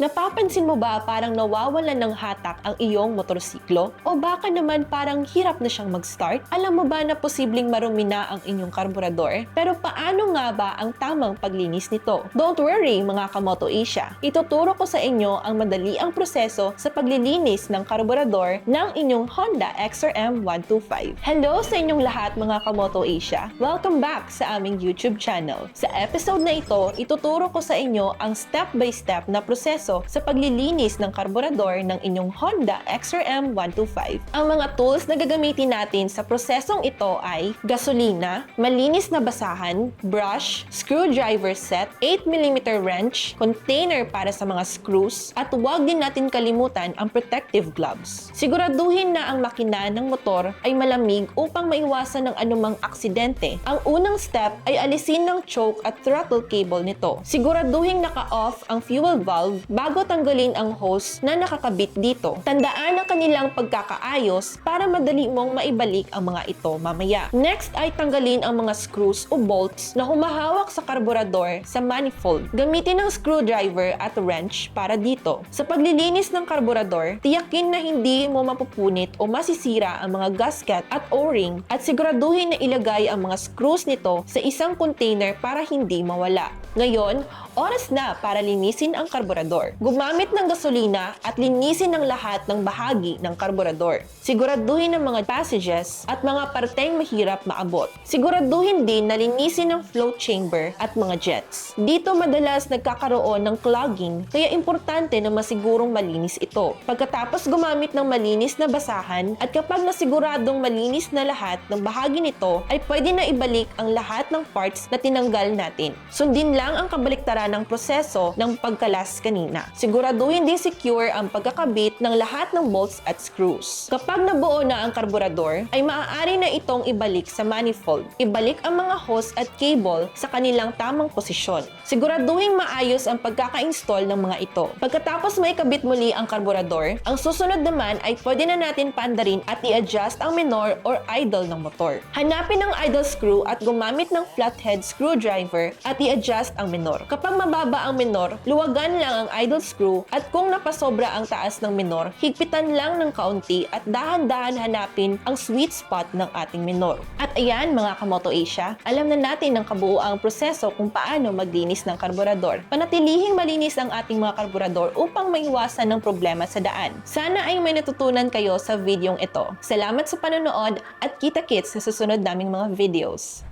Napapansin mo ba parang nawawalan ng hatak ang iyong motorsiklo? O baka naman parang hirap na siyang mag-start? Alam mo ba na posibleng marumi na ang inyong karburador? Pero paano nga ba ang tamang paglinis nito? Don't worry mga Kamoto Asia. Ituturo ko sa inyo ang madali ang proseso sa paglilinis ng karburador ng inyong Honda XRM 125. Hello sa inyong lahat mga Kamoto Asia. Welcome back sa aming YouTube channel. Sa episode na ito, ituturo ko sa inyo ang step-by-step na proseso sa paglilinis ng karburador ng inyong Honda XRM 125. Ang mga tools na gagamitin natin sa prosesong ito ay gasolina, malinis na basahan, brush, screwdriver set, 8mm wrench, container para sa mga screws, at huwag din natin kalimutan ang protective gloves. Siguraduhin na ang makina ng motor ay malamig upang maiwasan ng anumang aksidente. Ang unang step ay alisin ng choke at throttle cable nito. Siguraduhin naka-off ang fuel valve bago tanggalin ang hose na nakakabit dito. Tandaan ang kanilang pagkakaayos para madali mong maibalik ang mga ito mamaya. Next ay tanggalin ang mga screws o bolts na humahawak sa karburador sa manifold. Gamitin ang screwdriver at wrench para dito. Sa paglilinis ng karburador, tiyakin na hindi mo mapupunit o masisira ang mga gasket at o-ring at siguraduhin na ilagay ang mga screws nito sa isang container para hindi mawala. Ngayon, oras na para linisin ang karburador. Gumamit ng gasolina at linisin ang lahat ng bahagi ng karburador. Siguraduhin ang mga passages at mga parteng mahirap maabot. Siguraduhin din na linisin ang flow chamber at mga jets. Dito madalas nagkakaroon ng clogging kaya importante na masigurong malinis ito. Pagkatapos gumamit ng malinis na basahan at kapag nasiguradong malinis na lahat ng bahagi nito ay pwede na ibalik ang lahat ng parts na tinanggal natin. Sundin lang ang kabaliktaran ng proseso ng pagkalas kanina. Siguraduhin din secure ang pagkakabit ng lahat ng bolts at screws. Kapag nabuo na ang karburador, ay maaari na itong ibalik sa manifold. Ibalik ang mga hose at cable sa kanilang tamang posisyon. Siguraduhin maayos ang pagkaka-install ng mga ito. Pagkatapos may kabit muli ang karburador, ang susunod naman ay pwede na natin pandarin at i-adjust ang menor or idle ng motor. Hanapin ang idle screw at gumamit ng flathead screwdriver at i-adjust ang menor. Kapag mababa ang menor, luwagan lang ang idle screw at kung napasobra ang taas ng menor, higpitan lang ng kaunti at dahan-dahan hanapin ang sweet spot ng ating menor. At ayan mga Kamoto Asia, alam na natin ang kabuuang proseso kung paano maglinis ng karburador. Panatilihing malinis ang ating mga karburador upang maiwasan ng problema sa daan. Sana ay may natutunan kayo sa videong ito. Salamat sa panonood at kita-kits sa susunod naming mga videos.